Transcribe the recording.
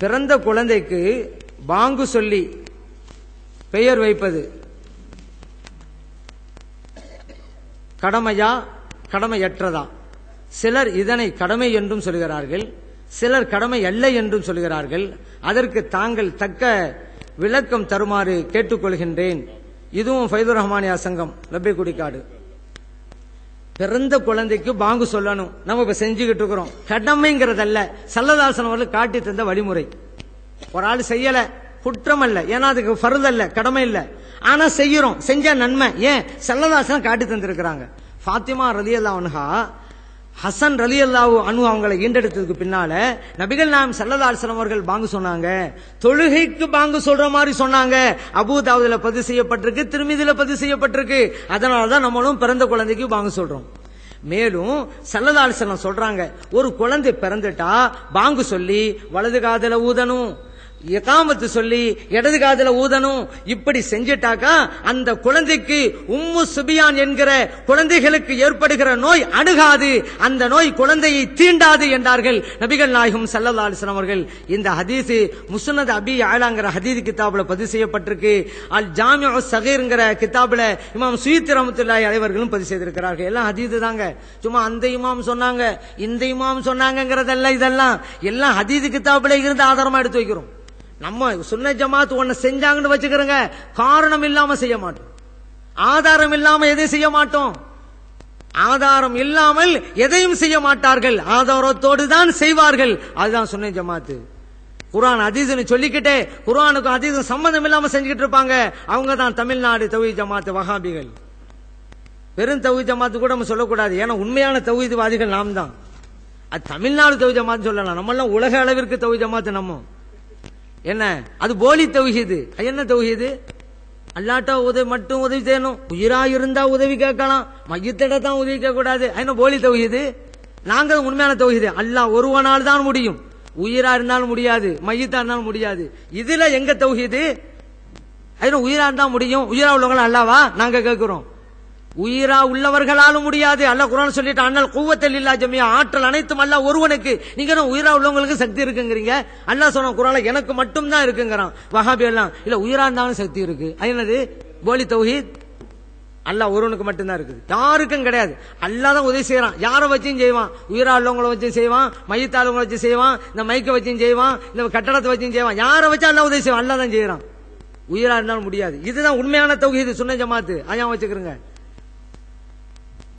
பிறந்த குழந்தைக்கு பாங்கு சொல்லி பெயர் வைப்பது. கடமையா? கடமையற்றதா? சிலர் இதனை கடமை என்றும் சொல்கிறார்கள். சிலர் கடமை அல்ல என்றும் சொல்கிறார்கள். அதற்கு தாங்கள் தக்க விளக்கம் தருமாறு கேட்டுக்கொள்கின்றேன். இதுவும் ஃபைதுர் ரஹ்மானியா சங்கம் லப்பை குடிக்காடு. பிறந்த குழந்தைக்கு பாங்கு சொல்லணும். நம்ம இப்ப செஞ்சுக்கிட்டு இருக்கிறோம். கடமைங்கிறதல்ல. சல்லதாசன் அவர்கள் காட்டி தந்த வழிமுறை. ஒரு ஆள் செய்யல. குற்றம் அல்ல. ஏன்னா அதுக்கு ஃபருது அல்ல. கடமை இல்ல. ஆனா செய்யறோம். செஞ்சா நன்மை. ஏன்? சல்லதாசன் காட்டி தந்திருக்கிறாங்க. ஃபாத்திமா ரதியல்லா அவனுகா ஹசன் ரலியல்லாஹு அனு அவங்களை ஈண்டெடுத்ததுக்கு பின்னால நபிகள் நாயம் சல்லதாசனம் அவர்கள் பாங்கு சொன்னாங்க. தொழுகைக்கு பாங்கு சொல்ற மாதிரி சொன்னாங்க. அபூதாவதுல பதிவு செய்யப்பட்டிருக்கு திருமிதில பதிவு செய்யப்பட்டிருக்கு. அதனாலதான் நம்மளும் பிறந்த குழந்தைக்கு பாங்கு சொல்றோம். மேலும் சல்லதாசனம் சொல்றாங்க ஒரு குழந்தை பிறந்துட்டா பாங்கு சொல்லி வலது காதல ஊதணும். எகாமத்து சொல்லி இடது காதல ஊதணும். இப்படி செஞ்சிட்டாக்கா அந்த குழந்தைக்கு உம்மு சுபியான் என்கிற குழந்தைகளுக்கு ஏற்படுகிற நோய் அணுகாது அந்த நோய் குழந்தையை தீண்டாது என்றார்கள் நபிகள் நாயகம் சல்லல்லா அலிஸ்லாம் அவர்கள். இந்த ஹதீஸ் முஸ்னத் அபி ஆலாங்கிற ஹதீஸ் கிதாபில் பதிவு செய்யப்பட்டிருக்கு. அல் ஜாமியா சகீர்ங்கிற கிதாபுல இமாம் சுயத் ரமத்துல்லாஹி அனைவர்களும் பதிவு செய்திருக்கிறார்கள். எல்லாம் ஹதீது தாங்க. சும்மா அந்த இமாம் சொன்னாங்க இந்த இமாம் சொன்னாங்கங்கிறதெல்லாம் இதெல்லாம். எல்லாம் ஹதீது கிதாபுல இருந்து ஆதாரமா எடுத்து வைக்கிறோம். நம்ம சுன்ன ஜமாத் ஒண்ணு செஞ்சாங்கன்னு வச்சுக்கிறோங்க. காரணம் இல்லாம செய்ய மாட்டோம். ஆதாரம் இல்லாம எதையும் செய்ய மாட்டோம்? ஆதாரம் இல்லாமல் எதையும் செய்ய மாட்டார்கள். ஆதாரத்தோடு தான் செய்வார்கள். அதுதான் சுன்ன ஜமாத்து. குரான் அதீசனை சொல்லிக்கிட்டே குரானுக்கும் அதீசம் சம்பந்தம் இல்லாம செஞ்சுக்கிட்டு இருப்பாங்க. அவங்க தான் தமிழ்நாடு தவி ஜமாத்து வகாபிகள் பெரும் தவி ஜமாத்து கூட நம்ம சொல்லக்கூடாது. ஏன்னா உண்மையான தௌஹீத்வாதிகள் நாம் தான் அது தமிழ்நாடு தவி ஜமாத்து சொல்லலாம். நம்ம எல்லாம் உலக அளவிற்கு தவி ஜமாத்து நம்ம. என்ன? அது போலி தௌஹீது. என்ன தௌஹீது? அல்லாட்ட உதவி மட்டும் உதவி செய்யணும். உயிரா இருந்தா உதவி கேட்கலாம். மையத்திட தான் உதவி கேட்க கூடாது அது என்ன போலி தௌஹீது? நாங்களும் உண்மையான தௌஹீது. அல்லா ஒருவனால் தான் முடியும். உயிரா இருந்தாலும் முடியாது. மையத்தா இருந்தாலும் முடியாது. இதுல எங்க தௌஹீது? அது உயிரா இருந்தா முடியும்? உயிரா உள்ளவங்க அல்லாவா? நாங்க கேட்கிறோம். உயிரா உள்ளவர்களாலும் முடியாது. அல்ல குரான் சொல்லிட்டு அண்ணல் கூவத்தில் இல்லா ஜமியா. ஆற்றல் அனைத்தும் அல்ல ஒருவனுக்கு. நீங்க உயிரா உள்ளவங்களுக்கு சக்தி இருக்குங்கிறீங்க? அல்ல சொன்ன குரால எனக்கு மட்டும் தான் இருக்குங்கிறான். வஹாபி எல்லாம் இல்ல உயிரா இருந்தாலும் சக்தி இருக்கு. அது என்னது? போலி தௌஹீத். அல்லாஹ் ஒருவனுக்கு மட்டும்தான் இருக்குது. யாருக்கும் கிடையாது. அல்லாதான் உதவி செய்யறான் யாரை வச்சும் செய்வான்? உயிரா உள்ளவங்களை வச்சும் செய்வான். மையத்தாளவங்களை வச்சு செய்வான். இந்த மைக்கை வச்சும் செய்வான். இந்த கட்டடத்தை வச்சும் செய்வான். யாரை வச்சு அல்ல உதவி செய்வான்? அல்லாஹ் தான் செய்யறான் உயிரா இருந்தாலும் முடியாது. இதுதான் உண்மையான தொகுதி சுண்ண ஜமாத்து. அதான் வச்சுக்கிறேங்க.